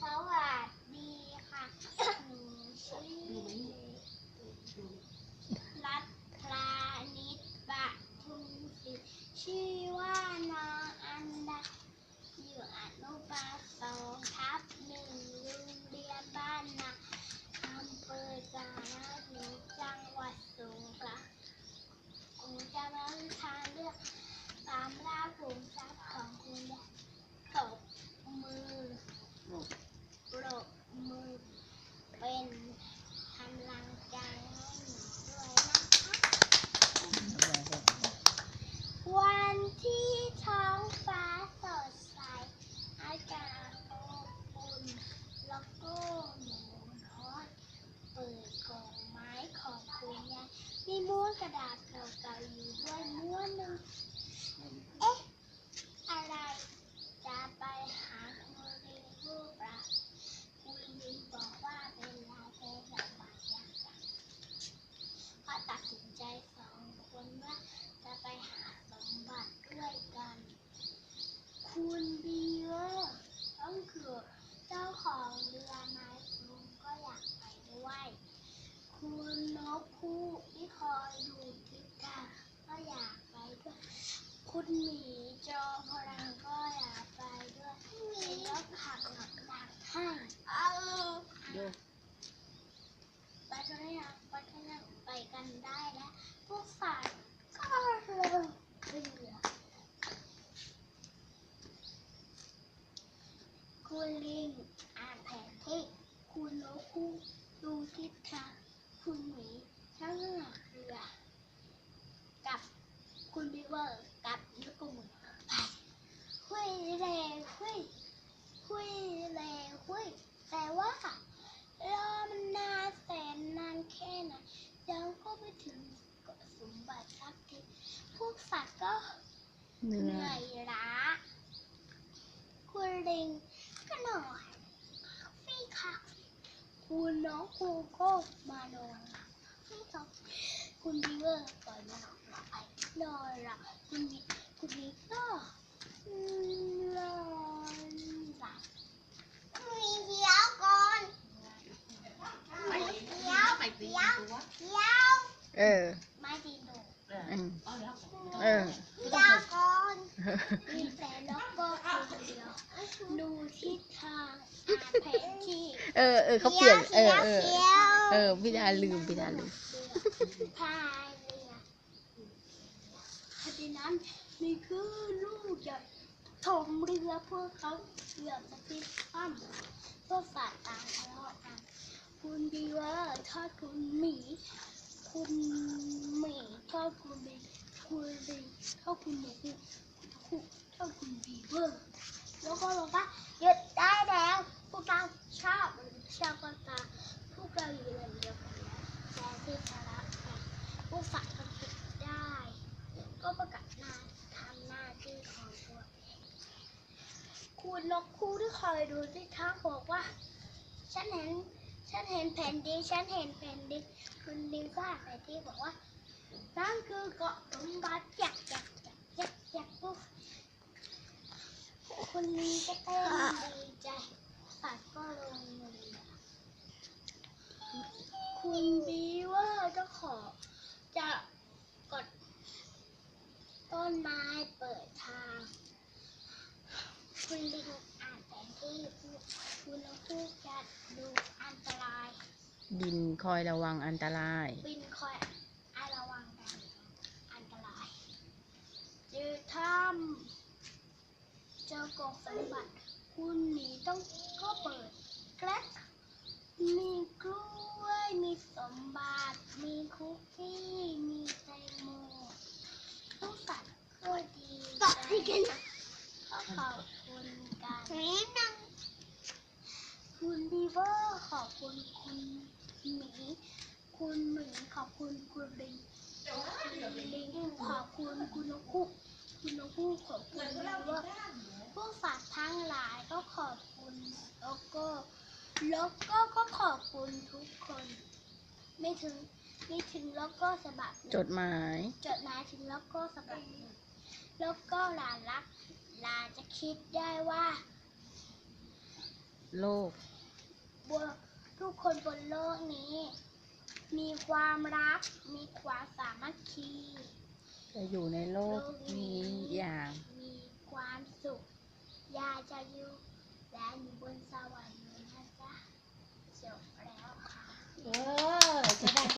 สวัสดีค่ะหนูชื่อรัตรานิตปะทุมศิษย์ชื่อว่าน้องอันดาอยู่อนุบาลสองทับหนึ่งโรงเรียนบ้านนาอำเภอจาราหีจังหวัดสงขลาผมจะมาวิชาเรื่องตามล่าขุมทรัพย์ของคุณยายตบมือปรบมือ เป็นกำลังใจให้หนูด้วยนะคะ วันที่ท้องฟ้าสดใส อากาศอบอุ่น แล้วก็หนูน้อยเปิดกล่องไม้ของคุณยายมีม้วนกระดาษเก่าๆอยู่ด้วยม้วนหนึ่ง เอ๊ะ อะไร จะไปหาคุณลิงรูปละคุณลิงบอกว่าเป็นลายเซ็นแบบบาดยากจังก็ตัดสินใจสองคนว่า จะไปหาสมบัติด้วยกัน คุณบีเวอร์ต้องคือ เจ้าของเรือไม้ลุงก็อยากไปด้วย คุณนกคู่ที่คอยดูทิศทางก็อยากไปด้วยคุณหมีจอมพลังก็อยากไปด้วยมีรถขับหลักหลักๆให้าไปกันได้ยังไปกันยังไปกันได้แล้วพวกสัตว์ก็เริ่มเรือคุณลิงอ่านแผนที่ คุณนกคู่ดูทิศทาง คุณหมีช่างหลักเรือ กับคุณบิวเวอร์กับลูกกมือไปหุยเร่หุยหุยเร่หุยแต่ว่ารอมันนานแสนนานแค่ไหนยังก็ไม่ถึงเกาะสมบัติสักทีพวกสัตว์ก็ เหนื่อยล้าคุณลิงก็นอนฟี่ค่ะ คุณน้องคูก็มานอนฟี่ค่ะคุณบีเวอร์ปล่อยมันออกมาไปนอนลับคุณบีคุณบีก็นอนหลับมีเดียวก่อนเดียวเดียวเดียวเออไม่ดีหนูเออเดียวก่ อนมีแต่ล็อกก็คนเดียวดูทิศทางอ่านแผนที่เออเออเขาเปลี่ยน เออเออขียวเออพี่ดาลืมพี่ดาลืมพายเรือเพราะฉะนั้นมีคือลูกใหญ่ถมเรือพวกเขาเกือบจะพลิกคว่ำพวกสัตว์ต่างทะเลาะกันคุณบีเวอร์ทอดคุณหมีคุณหมีทอดคุณบีคุณลิงทอดคุณหนู คุณทอดคุณบีเวอร์แล้วก็บอกว่าหยุดได้แล้วพวกเราชอบชอบก็ตาพวกเราอยู่เรือนเดียวกันแล้วแต่ที่สาระกันพวกสัตว์ทำผิดได้ ก็ประกาศหน้าทำหน้าที่ของตัวเองคุณนกคู่ที่คอยดูที่ท้าบอกว่า ฉันเห็นฉันเห็นแผ่นดินฉันเห็นแผ่นดินคุณดินก็อ่านแผนที่บอกว่านั่นคือเกาะติยักษ์ยักษ์ยักษ์ยักษ์ยักษ์พวก คุณลี ก็เต้นดีใจสัตว์ก็ลงมือคุณบีเว่าจะขอจะกดต้นไม้เปิดทาง คุณลิงอ่านแผนที่คุณน้องพูดจะดูอันตราย บินคอยระวังอันตราย บินคอยอาระวังกันอันตรายเจอถ้ำเจอ กสมบัติ คุณหมีต้องก็เปิดแกลกมีกล้วย มีสมบัติ มีคุกกี้ มีแตงโมทุกสัตว์ก็ดีใจก็ขอบคุณกันนิดนึงคุณบีเวอร์ขอบคุณคุณหมีคุณหมีขอบคุณคุณลิงลิงขอบคุณคุณนกคู่คุณนกคู่ขอบคุณบีเวอร์ พวกสัตว์ทั้งหลายก็ขอบคุณแล้วก็แล้วก็ก็ขอบคุณทุกคน ไม่ถึงไม่ถึงแล้วก็ฉบับหนึ่งจดหมาย จดหมายถึงแล้วก็ฉบับหนึ่งแล้วก็หลานรักหลานจะคิดได้ว่า โลกบนทุกคนบนโลกนี้ มีความรัก มีความสามัคคี จะอยู่ในโลกนี้อย่าง จะอยู่และอยู่บนสวรรค์นะจ๊ะจบแล้วค่ะ เออจะได้